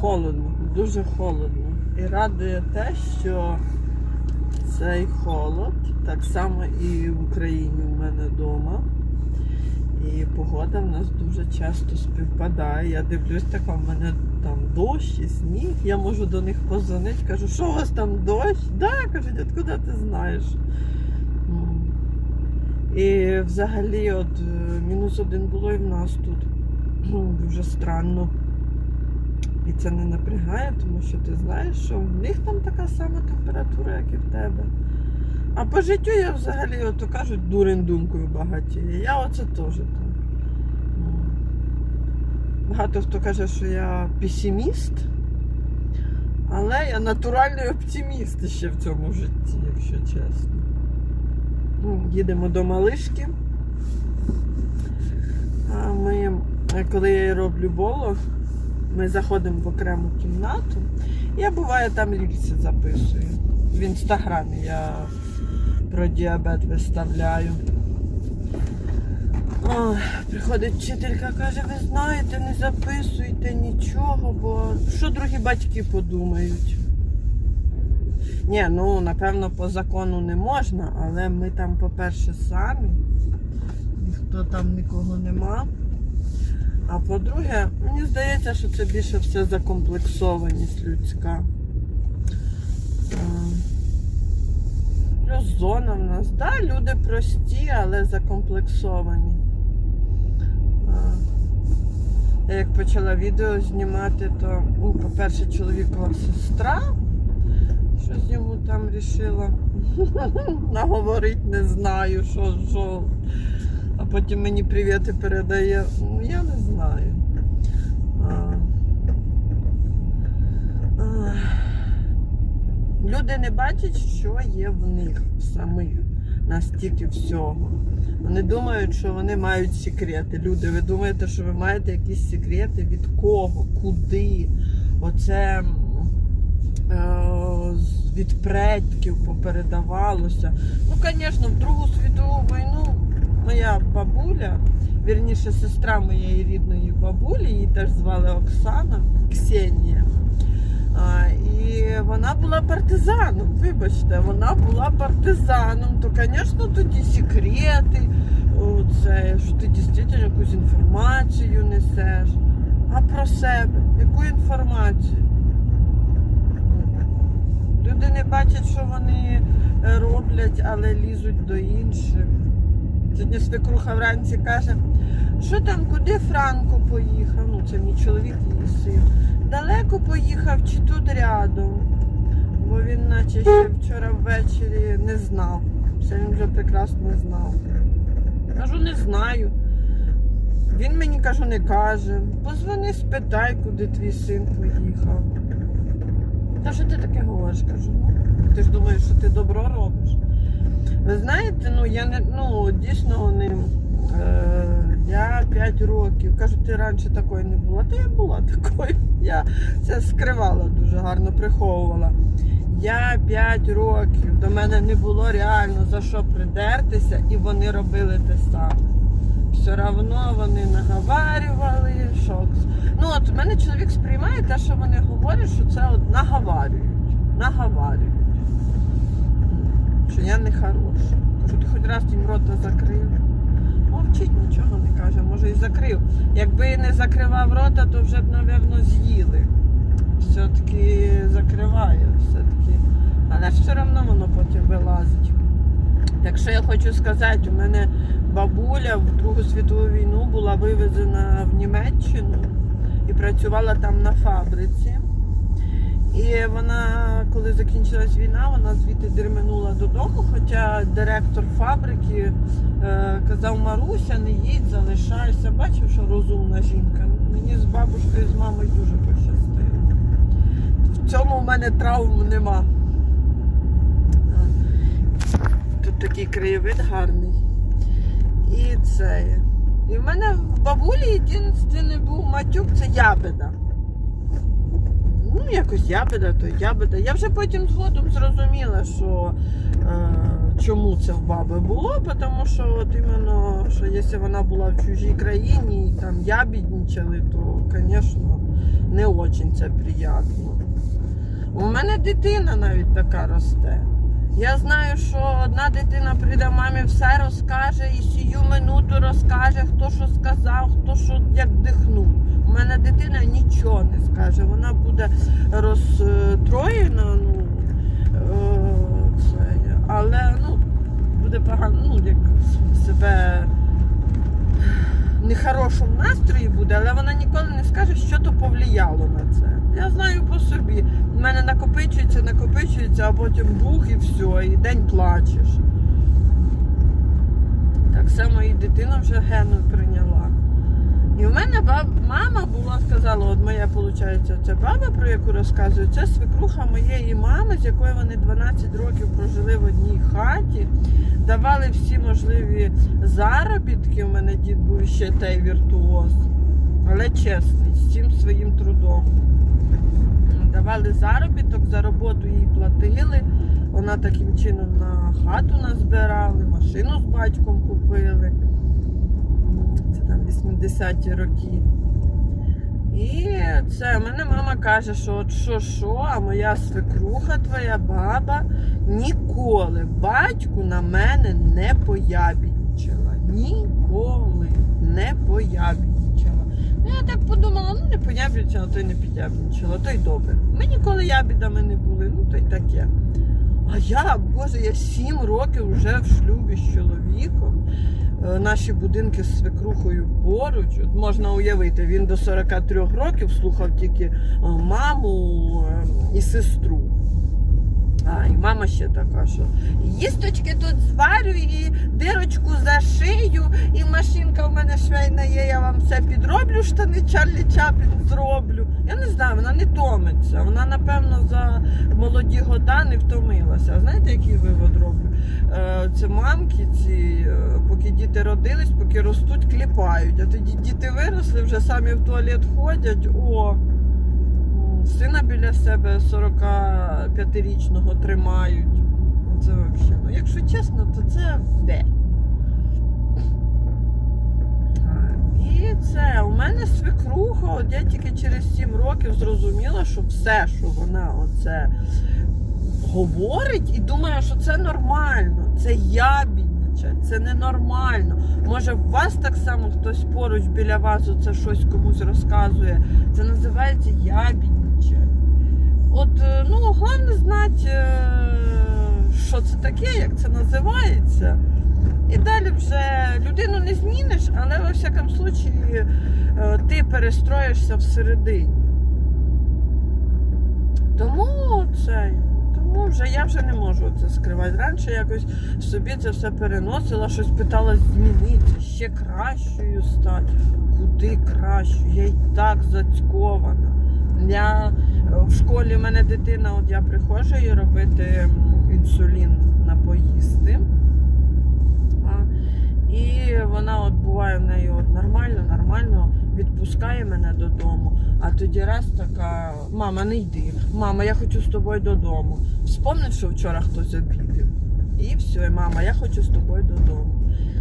холодно, дуже холодно. І радує те, що цей холод так само і в Україні у мене вдома. І погода в нас дуже часто співпадає. Я дивлюсь, така в мене там дощ і сніг. Я можу до них позвонити, кажу, що у вас там дощ? Да, кажуть, откуда ти знаєш? І взагалі, от е, мінус один було і в нас тут. Ну, Дуже странно. І це не напрягає, тому що ти знаєш, що в них там така сама температура, як і в тебе. А по життю я взагалі, от то кажуть, дурень думкою багатіє. Я оце теж так. Ну. Багато хто каже, що я песиміст, але я натуральний оптиміст ще в цьому житті, якщо чесно. Ну, Їдемо до малишки. А ми, коли я їй роблю боло, ми заходимо в окрему кімнату. Я буває там рільси записую. В інстаграмі я про діабет виставляю. Ой, приходить вчителька, каже, ви знаєте, не записуйте нічого, бо що другі батьки подумають? Ні, ну напевно по закону не можна, але ми там, по-перше, самі, ніхто там нікого нема. А по-друге, мені здається, що це більше все закомплексованість людська. Е, Плюс зона в нас. Да, люди прості, але закомплексовані. Е, Я як почала відео знімати, то, ну, по-перше, чоловікова сестра. Щось йому там рішила наговорити, не знаю, що, що. А потім мені привіти передає. Ну, я не знаю. А, а, Люди не бачать, що є в них самих настільки всього. Вони думають, що вони мають секрети. Люди, ви думаєте, що ви маєте якісь секрети від кого, куди? Оце е, від предків попередавалося. Ну, звісно, в Другу світову війну моя бабуля, вірніше, сестра моєї рідної бабулі, її теж звали Оксана Ксенія. А, і вона була партизаном, вибачте, вона була партизаном, то, звісно, тоді секрети, о, це, що ти дійсно якусь інформацію несеш. А про себе, яку інформацію? Люди не бачать, що вони е, роблять, але лізуть до інших. Сьогодні свекруха вранці каже, що там, куди Франко поїхав? Ну, це мій чоловік її син. Далеко поїхав чи тут рядом? Бо він наче ще вчора ввечері не знав. Це він вже прекрасно знав. Кажу, не знаю. Він мені кажу, не каже. Позвони, спитай, куди твій син поїхав. Та що ти таке говориш? Кажу, ну, ти ж думаєш, що ти добро робиш. Ви знаєте, ну я не ну дійсно вони. Е, я 5 років. Кажу, ти раніше такої не була. Та я була такою. Я це скривала дуже гарно, приховувала. Я 5 років, до мене не було реально за що придертися, і вони робили те саме. Все одно вони наговарювали, що. Ну от мене чоловік сприймає те, що вони говорять, що це от наговарюють. Наговарюють. Що я не хороша. Кажу, ти хоч раз їм рота закрив. Мовчить, нічого не каже, може і закрив. Якби не закривав рота, то вже б, напевно, з'їли. Все-таки закриває, все-таки. Але все одно воно потім вилазить. Так що я хочу сказати, у мене бабуля в Другу світову війну була вивезена в Німеччину і працювала там на фабриці. І вона, коли закінчилась війна, вона звідти дерменула додому, хоча директор фабрики е, казав, Маруся, не їдь, залишайся. Бачив, що розумна жінка. Мені з бабушкою, з мамою дуже пощастило. В цьому в мене травм нема. Тут такий краєвид гарний. І це. І в мене в бабулі єдиний був матюк, це ябеда. Ну, якось ябеда, то ябеда. Я вже потім згодом зрозуміла, що е, чому це в баби було, тому що от іменно, що якщо вона була в чужій країні і там ябідничали, то, звісно, не очень це приємно. У мене дитина навіть така росте. Я знаю, що одна дитина прийде мамі, все розкаже і сію минуту розкаже, хто що сказав, хто що як дихнув. У мене дитина нічого не скаже. Вона буде розстроєна, ну е, це, але ну, буде погано, ну як себе нехорошому настрої буде, але вона ніколи не скаже, що то повлияло на це. Я знаю по собі. У мене накопичується, накопичується, а потім бух і все, і день плачеш. Так само і дитина вже гену прийняла. І в мене баб... мама була, сказала, от моя, виходить, ця баба, про яку розказую, це свекруха моєї мами, з якою вони 12 років прожили в одній хаті, давали всі можливі заробітки. У мене дід був ще той віртуоз, але чесний, з цим своїм трудом. Давали заробіток, за роботу їй платили. Вона таким чином на хату назбирали, машину з батьком купили. Там 80-ті роки. І це мене мама каже, що от що, що, а моя свекруха, твоя баба ніколи батьку на мене не поябінчила. Ніколи не поябінчила. Ну, я так подумала, ну не поябінчила, то й не підябінчила, то й добре. Ми ніколи ябідами не були, ну то й таке. А я, боже, я сім років вже в шлюбі з чоловіком. Е, Наші будинки з свекрухою поруч. От можна уявити, він до 43 років слухав тільки е, маму е, і сестру. А, і мама ще така, що їсточки тут зварю і дирочку зашию, і машинка в мене швейна є, я вам все підроблю, штани Чарлі Чаплін зроблю. Я не знаю, вона не томиться. Вона, напевно, за молоді года не втомилася. А знаєте, який вивод роблю? Е, Це мамки ці, е, поки діти родились, поки ростуть, кліпають. А тоді діти виросли, вже самі в туалет ходять. О, сина біля себе 45-річного тримають. Це взагалі. Ну, якщо чесно, то це де. І це у мене свекруха, от я тільки через 7 років зрозуміла, що все, що вона оце говорить і думає, що це нормально, це ябідничать, це ненормально. Може, у вас так само хтось поруч біля вас оце щось комусь розказує. Це називається ябідничать. От, е, ну, головне знати, е, що це таке, як це називається. І далі вже людину не зміниш, але во всякому случаї е, ти перестроїшся всередині. Тому це. Тому вже я вже не можу це скривати. Раніше якось собі це все переносила, щось питала змінити, ще кращою стати. Куди кращою? Я й так зацькована. Я е, в школі в мене дитина, от я приходжу їй робити інсулін на поїсти. І вона от буває в неї от нормально, нормально відпускає мене додому. А тоді раз така, мама, не йди. Мама, я хочу з тобою додому. Вспомнив, що вчора хтось обідав. І все, і мама, я хочу з тобою додому.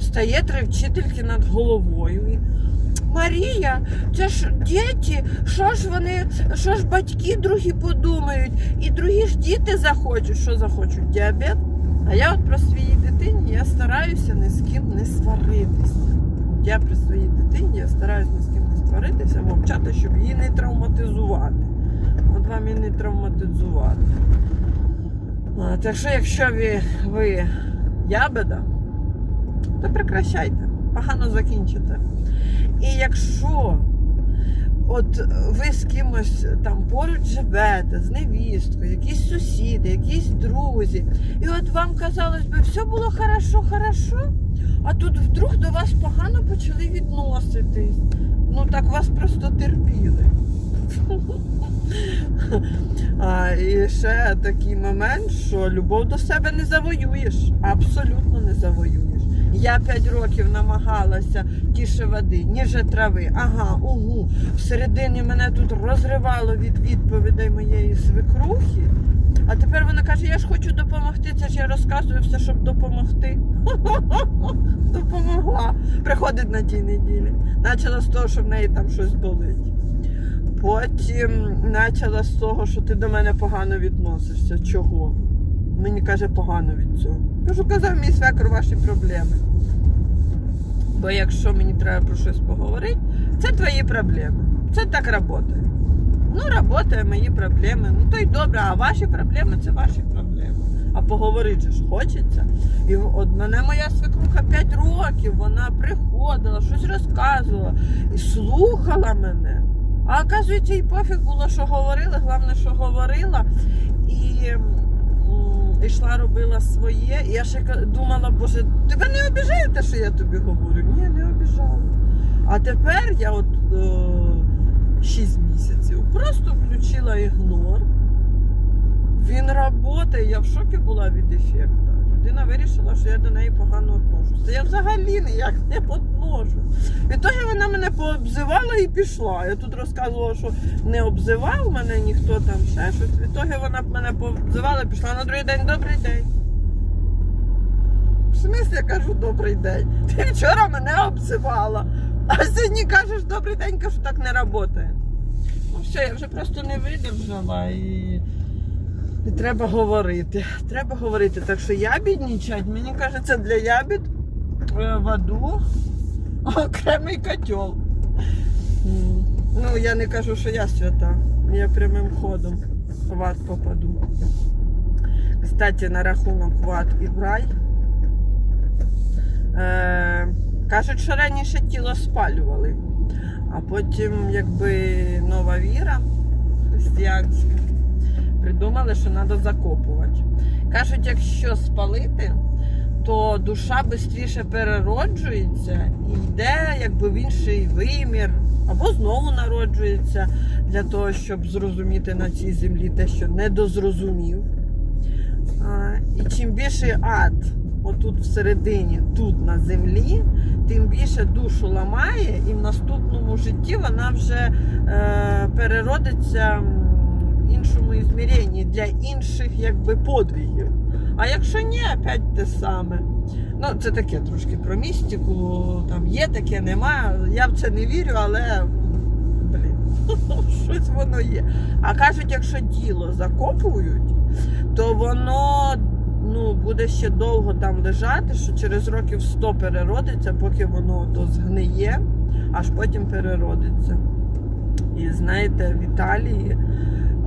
Стає три вчительки над головою. Марія, це ж діти, що ж вони, що ж батьки другі подумають, і другі ж діти захочуть, що захочуть, діабет. А я от про своїй дитині я стараюся ні з ким не сваритися. Я при своїй дитині я стараюся ні з ким не сваритися, мовчати, щоб її не травматизувати. От вам і не травматизувати. А, так що, якщо ви, ви ябеда, то прекращайте, погано закінчите. І якщо от ви з кимось там поруч живете, з невісткою, якісь сусіди, якісь друзі, і от вам казалось би, все було хорошо, хорошо, а тут вдруг до вас погано почали відноситись. Ну так вас просто терпіли. А, і ще такий момент, що любов до себе не завоюєш. Абсолютно не завоюєш. Я п'ять років намагалася тіше води, ніже трави. Ага, угу. Всередині мене тут розривало від відповідей моєї свекрухи. А тепер вона каже, я ж хочу допомогти. Це ж я розказую все, щоб допомогти. Допомогла. Приходить на тій неділі. Почала з того, що в неї там щось болить. Потім почала з того, що ти до мене погано відносишся. Чого? Мені каже, погано від цього. Кажу, казав мій свекр ваші проблеми. Бо якщо мені треба про щось поговорити, це твої проблеми. Це так працює. Ну, працює мої проблеми. Ну то й добре, а ваші проблеми це ваші проблеми. А поговорити ж хочеться. І от мене моя свекруха 5 років, вона приходила, щось розказувала і слухала мене. А оказується, їй пофіг було, що говорили, головне, що говорила. І йшла, робила своє. І я ще думала, боже, тебе не обіжає те, що я тобі говорю? Ні, не обіжала. А тепер я от е, 6 місяців просто включила ігнор. Він працює, я в шокі була від ефекту. Людина вирішила, що я до неї погано отношуся. Я взагалі ніяк не отношу. Відтоді вона мене пообзивала і пішла. Я тут розказувала, що не обзивав мене ніхто там ще щось. Відтоді вона мене пообзивала і пішла на другий день. Добрий день. В смислі я кажу добрий день. Ти вчора мене обзивала. А сьогодні кажеш добрий день, кажу, так не працює. Ну все, я вже просто не видержала і. І треба говорити. Треба говорити. Так що ябіднічать, мені кажеться, для ябід е, в аду окремий котел. Ну, я не кажу, що я свята. Я прямим ходом в ад попаду. Кстати, на рахунок в ад і в рай. Е, кажуть, що раніше тіло спалювали, а потім, якби нова віра християнська, придумали, що треба закопувати. Кажуть, якщо спалити, то душа швидше перероджується і йде якби в інший вимір, або знову народжується для того, щоб зрозуміти на цій землі те, що не дозрозумів. А, І чим більше ад отут всередині, тут на землі, тим більше душу ламає, і в наступному житті вона вже е, переродиться іншому ізміренні для інших якби подвигів. А якщо ні, опять те саме. Ну, це таке трошки про містику. Там є таке, нема. Я в це не вірю, але блін, щось воно є. А кажуть, якщо тіло закопують, то воно ну, буде ще довго там лежати, що через років 100 переродиться, поки воно то згниє, аж потім переродиться. І знаєте, в Італії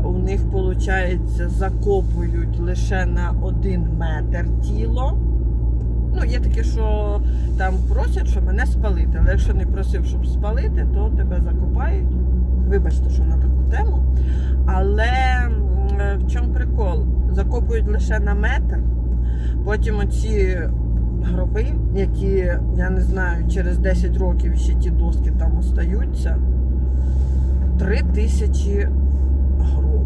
у них, виходить, закопують лише на один метр тіло. Ну, є таке, що там просять, що мене спалити. Але якщо не просив, щоб спалити, то тебе закопають. Вибачте, що на таку тему. Але в чому прикол? Закопують лише на метр. Потім оці гроби, які, я не знаю, через 10 років ще ті доски там остаються. Три тисячі гроб.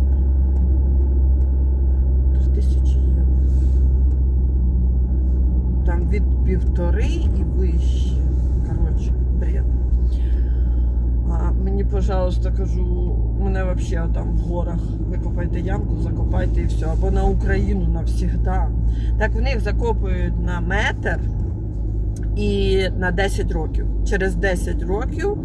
Три тисячі євро. Там від півтори і вище. Коротше, бред. А мені, пожалуйста, кажу, мене взагалі там в горах викопайте ямку, закопайте і все. Або на Україну навсігда. Так в них закопують на метр і на 10 років. Через 10 років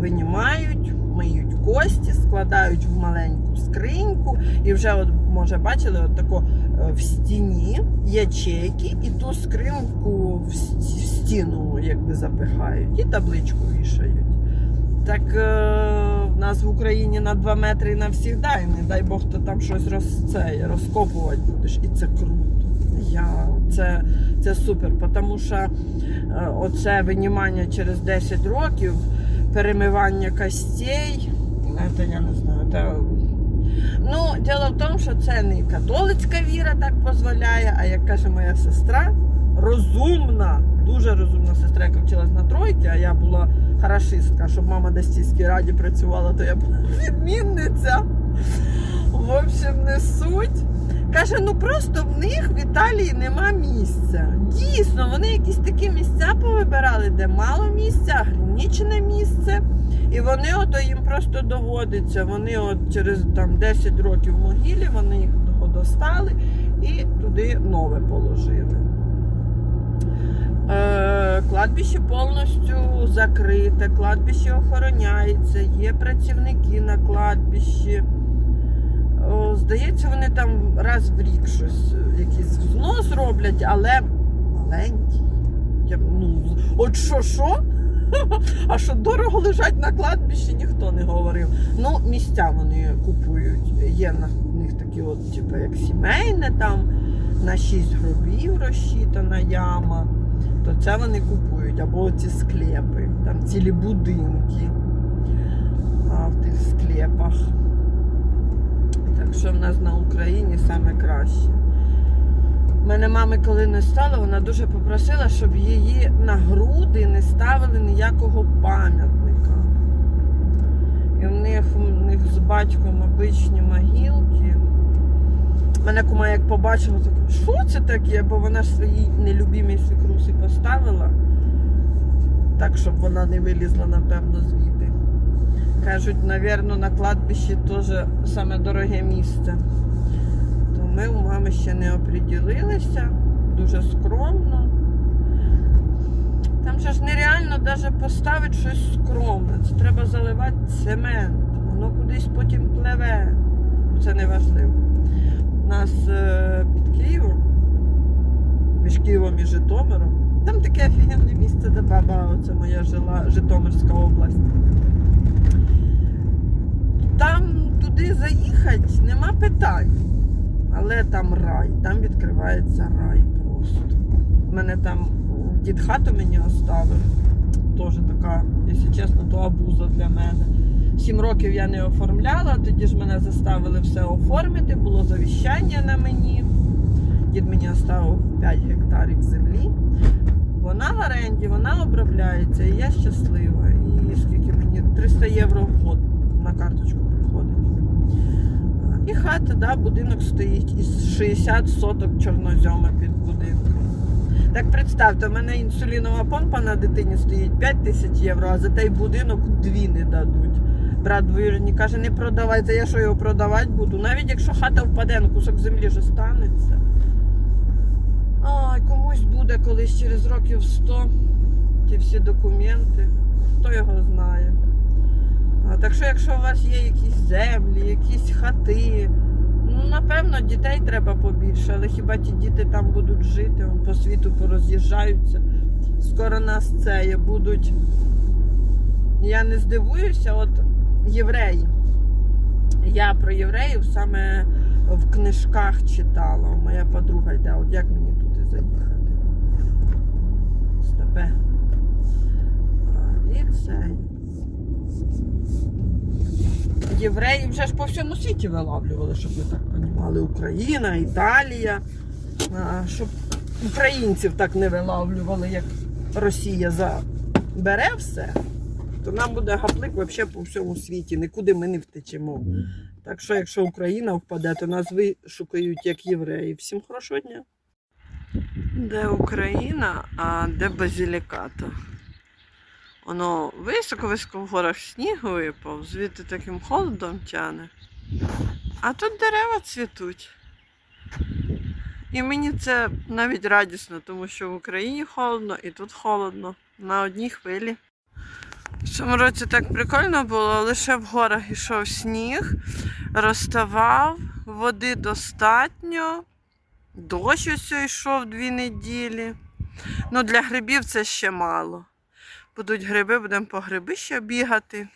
винімають, миють кості, складають в маленьку скриньку. І вже от, може бачили, от тако е, в стіні ячейки, і ту скринку в стіну якби запихають і табличку вішають. Так е, в нас в Україні на 2 метри навсігда, і не дай Бог, то там щось роз, це, розкопувати будеш. І це круто. Я, це, це супер, тому що е, оце винімання через 10 років, перемивання костей, це я не знаю. Це, ну, діло в тому, що це не католицька віра так дозволяє, а як каже моя сестра, розумна, дуже розумна сестра, яка вчилась на тройці, а я була хорошистка, щоб мама десь в раді працювала, то я була відмінниця. В общем, не суть. Каже, ну просто в них в Італії нема місця. Дійсно, вони якісь такі місця повибирали, де мало місця, ограничене місце. І вони ото їм просто доводиться. Вони от через там 10 років могилі вони їх достали і туди нове положили. Е, Кладбище повністю закрите, кладбище охороняється, є працівники на кладбищі. Здається, вони там раз в рік щось, якийсь взнос роблять, але маленький. Я, ну, от що, що? А що дорого лежать на кладбищі, ніхто не говорив. Ну, місця вони купують. Є на них такі, от, типу, як сімейне, там на шість гробів розчитана яма, то це вони купують. Або ці склепи, там цілі будинки а, в тих склепах. Так що в нас на Україні саме краще. Мене мами, коли не стало, вона дуже попросила, щоб її на груди не ставили ніякого пам'ятника. І в них, в них з батьком обичні могилки. Мене кума як побачила, так, що це таке? Бо вона ж своїй нелюбімій свікрусі поставила, так, щоб вона не вилізла, напевно, звідти. Кажуть, напевно, на кладбищі теж саме дороге місце. Ми у мами ще не оприділилися, дуже скромно. Там же ж нереально навіть поставити щось скромне. Це треба заливати цемент. Воно кудись потім пливе. Це не важливо. У нас е, під Києвом, між Києвом і Житомиром, там таке офігенне місце, де баба, оце моя жила, Житомирська область. Там туди заїхати нема питань. Але там рай, там відкривається рай просто. У мене там дід хату мені оставив. Теж така, якщо чесно, то абуза для мене. Сім років я не оформляла, тоді ж мене заставили все оформити, було завіщання на мені. Дід мені оставив 5 гектарів землі. Вона в оренді, вона обробляється, і я щаслива. І скільки мені 300 євро в год на карточку. І хата, да, будинок стоїть із 60 соток чорнозьома під будинком. Так представте, у мене інсулінова помпа на дитині стоїть 5 тисяч євро, а за той будинок дві не дадуть. Брат двоюрідний каже, не продавайте, я що його продавати буду. Навіть якщо хата впаде, ну кусок землі ж останеться. Ай, комусь буде колись через років 100 ті всі документи. Хто його знає. Так що, якщо у вас є якісь землі, якісь хати, ну напевно дітей треба побільше, але хіба ті діти там будуть жити, по світу пороз'їжджаються. Скоро нас це є, будуть. Я не здивуюся, от євреї. Я про євреїв саме в книжках читала. Моя подруга йде, от як мені туди заїхати? Степе. І цей. Євреї вже ж по всьому світі виловлювали, щоб ви так розуміли. Україна, Італія. Щоб українців так не виловлювали, як Росія забере все, то нам буде гаплик взагалі по всьому світі. Нікуди ми не втечемо. Так що, якщо Україна впаде, то нас вишукають як євреї. Всім хорошого дня. Де Україна, а де базіліката? Воно високо-високо в горах снігу випав, звідти таким холодом тяне. А тут дерева цвітуть. І мені це навіть радісно, тому що в Україні холодно і тут холодно. На одній хвилі. В цьому році так прикольно було, лише в горах йшов сніг, розставав, води достатньо, дощ ось йшов дві неділі. Ну, для грибів це ще мало. Будуть гриби, будемо по гриби ще бігати.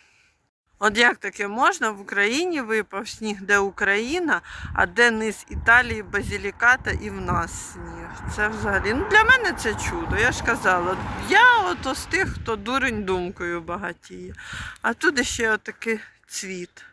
От як таке можна в Україні випав сніг, де Україна, а де низ Італії, Базіліката і в нас сніг. Це взагалі ну для мене це чудо. Я ж казала, я ото з тих, хто дурень думкою багатіє. А тут ще отакий цвіт.